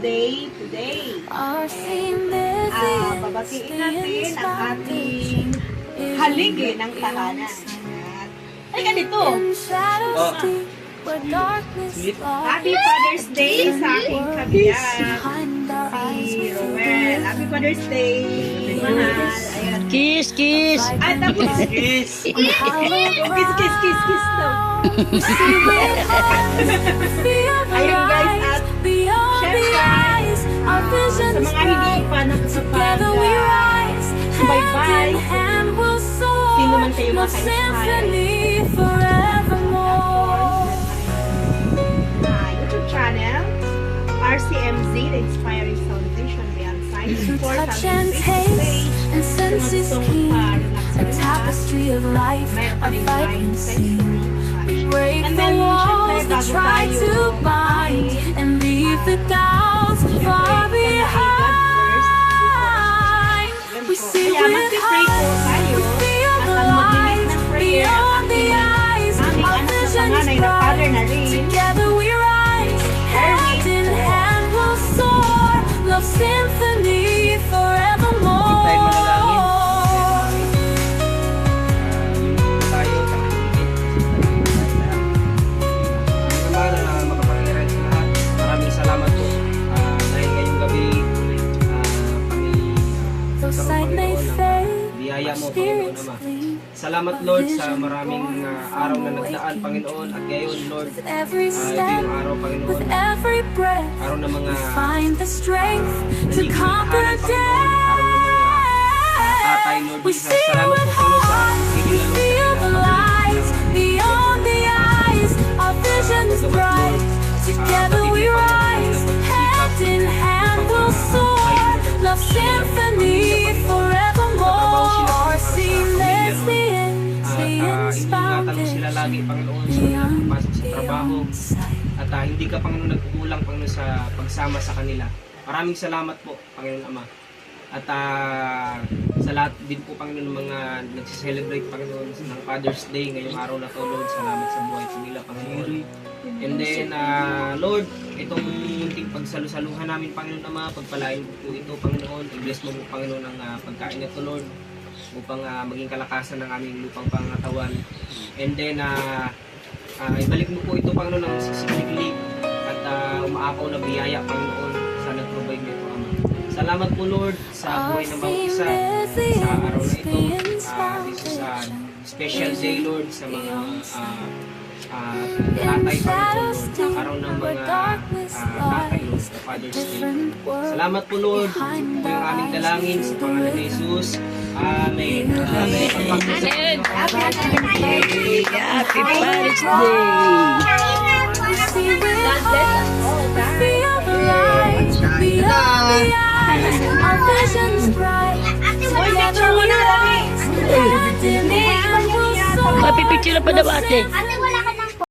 Day today. Our theme Ah, babatiin natin ang ating haligi ng tahanan. Ay, ganito. Oh. Happy. Father's Day sa aking kabiyak. Si. Happy Father's Day. Mahal. Ayan. Kiss, kiss. At tapos, hollow kiss, kiss, kiss, kiss daw. naman kayo mga channel. RCMZ, Inspiring Science. Touch and taste and senses. A tapestry of life, a break the walls that try to bind and leave the doubts far Sight may Panginoon, ng biyaya our mo, Panginoon Ama. Salamat Lord sa maraming ah, araw na nagdaan, Panginoon. At ngayon, Lord, every ah, ito step, yung araw, Panginoon. with every breath, Araw ng mga find the strength to nagiging conquer tahanan, Panginoon. Araw ng mga tatay, death. Lord We Jesus. Salamat lagi, Panginoon, sa kanilang pagpasok sa trabaho. At ah, hindi ka, Panginoon, nagkukulang, Panginoon, sa pagsama sa kanila. Maraming salamat po, Panginoon Ama. At ah, sa lahat din po, Panginoon, ng mga nagsiselebrate, Panginoon, ng Father's Day ngayong araw na to, Lord. Salamat sa buhay po nila, Panginoon. And then, ah, Lord, itong munting pagsalusaluhan namin, Panginoon Ama, pagpalain po po ito, Panginoon. I-bless mo po, Panginoon, ang ah, pagkain na ito, Lord upang ah, maging kalakasan ng aming lupang pangatawan. And then, ah ah, ibalik mo po ito, Panginoon, ng sisiglig at ah, umaapaw na biyaya, Panginoon, sa nag-provide nito, Ama. Salamat po, Lord, sa buhay ng bawat isa, sa araw na ito, ah, dito sa special day, Lord, sa mga ah, ah, tatay, Panginoon, Lord, araw ng mga ah, tatay, Lord, sa Father's Day. Salamat po, Lord. Ito yung aming dalangin sa pangalan ni Jesus. Amen. Amen. Amen. Happy Happy Father's Day. See with hearts, we feel the light the. Our vision's bright. Together we rise, hand in hand we'll soar. Mapipicture na pa daw ate. Ate, wala